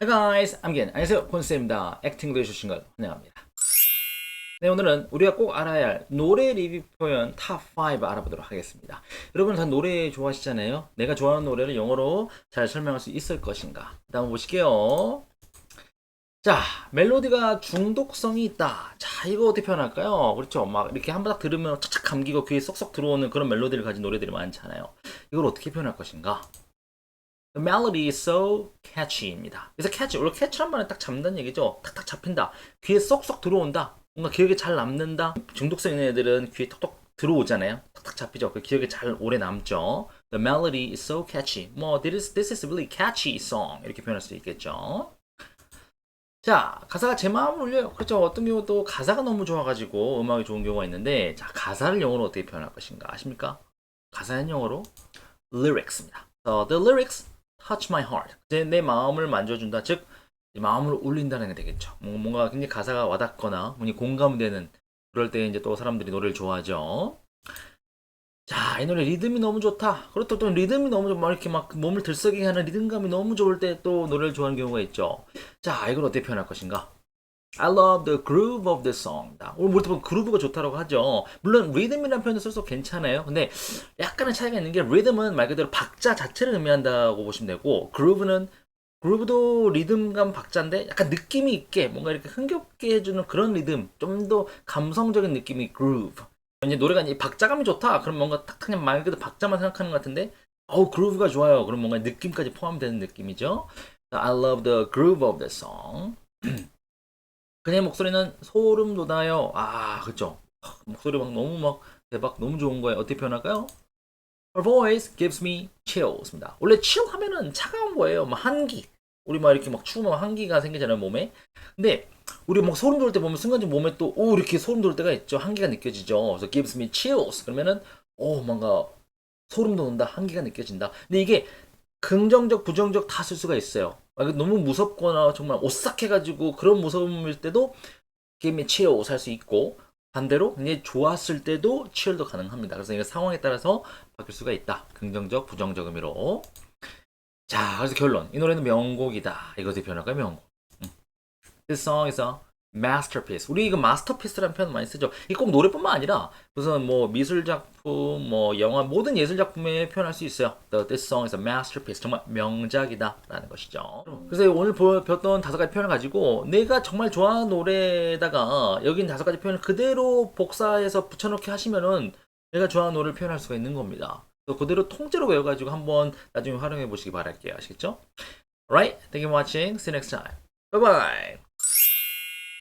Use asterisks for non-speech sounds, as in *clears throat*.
Hi guys, I'm Gen. 안녕하세요, 콘쌤입니다. 액팅도 해주신 것 환영합니다. 네, 오늘은 우리가 꼭 알아야 할 노래 리뷰 표현 탑5 알아보도록 하겠습니다. 여러분 다 노래 좋아하시잖아요. 내가 좋아하는 노래를 영어로 잘 설명할 수 있을 것인가? 다음 보실게요. 자, 멜로디가 중독성이 있다. 자, 이거 어떻게 표현할까요? 그렇죠. 막 이렇게 한 번 딱 들으면 착착 감기고 귀에 쏙쏙 들어오는 그런 멜로디를 가진 노래들이 많잖아요. 이걸 어떻게 표현할 것인가? The melody is so catchy입니다. 그래서 catchy, 원래 catch란 말은 딱 잡는다는 얘기죠. 탁탁 잡힌다. 귀에 쏙쏙 들어온다. 뭔가 기억에 잘 남는다. 중독성 있는 애들은 귀에 톡톡 들어오잖아요. 탁탁 잡히죠. 그 기억에 잘 오래 남죠. The melody is so catchy. 뭐 this is, this is really catchy song 이렇게 표현할 수 있겠죠. 자, 가사가 제 마음을 울려요. 그렇죠. 어떤 경우도 가사가 너무 좋아가지고 음악이 좋은 경우가 있는데, 자, 가사를 영어로 어떻게 표현할 것인가 아십니까? 가사는 영어로 lyrics입니다. So, the lyrics touch my heart. 이제 내 마음을 만져준다. 즉, 이 마음을 울린다는 게 되겠죠. 뭐- 뭔가 굉장히 가사가 와닿거나, 공감되는, 그럴 때 이제 또 사람들이 노래를 좋아하죠. 자, 이 노래 리듬이 너무 좋다. 또, 또 리듬이 너무 좋, 막 이렇게 막 몸을 들썩이게 하는 리듬감이 너무 좋을 때 또 노래를 좋아하는 경우가 있죠. 자, 이걸 어떻게 표현할 것인가? I love the groove of the song. 오늘 모르면 그루브가 좋다라고 하죠. 물론 리듬이라는 표현도 써서 괜찮아요. 근데 약간의 차이가 있는 게 리듬은 말 그대로 박자 자체를 의미한다고 보시면 되고 그루브는 그루브도 리듬감 박자인데 약간 느낌이 있게 뭔가 이렇게 흥겹게 해주는 그런 리듬 좀 더 감성적인 느낌이 그루브 이제 노래가 이제 박자감이 좋다 그럼 뭔가 딱 그냥 말 그대로 박자만 생각하는 것 같은데 어우 그루브가 좋아요 그럼 뭔가 느낌까지 포함되는 느낌이죠 I love the groove of the song *clears throat* 그녀의 목소리는 소름 돋아요 아 그쵸 목소리 막 너무 막 대박 너무 좋은 거예요 어떻게 표현할까요? Her voice gives me chills입니다. 원래 chill 하면은 차가운 거예요. 막 한기. 우리 막 이렇게 막 추우면 한기가 생기잖아요, 몸에. 근데 우리 막 소름 돋을 때 보면 순간적으로 몸에 또 오 이렇게 소름 돋을 때가 있죠. 한기가 느껴지죠. 그래서 gives me chills. 그러면은 오 뭔가 소름 돋는다. 한기가 느껴진다. 근데 이게 긍정적, 부정적 다 쓸 수가 있어요. 아, 이거 너무 무섭거나 정말 오싹해가지고 그런 무서움일 때도 give me chills 할수 있고 반대로 굉장히 좋았을 때도 치열도 가능합니다. 그래서 이거 상황에 따라서 바뀔 수가 있다. 긍정적, 부정적 의미로. 자, 그래서 결론. 이 노래는 명곡이다. 어떻게 표현할까요? 명곡. 음. This song is a masterpiece. 우리 이거 마스터피스라는 표현 많이 쓰죠. 이꼭 노래뿐만 아니라 무슨 뭐 미술 작품, 뭐 영화 모든 예술 작품에 표현할 수 있어요. The, this song is a masterpiece. 정말 명작이다라는 것이죠. 그래서 오늘 보- 배웠던 다섯 가지 표현을 가지고 내가 정말 좋아하는 노래에다가 있는 다섯 가지 표현을 그대로 복사해서 붙여넣기 하시면은 내가 좋아하는 노래를 표현할 수가 있는 겁니다. 그대로 통째로 외워가지고 한번 나중에 활용해 보시기 바랄게요. 아시겠죠? Alright, thank you for watching. See you next time. Bye bye.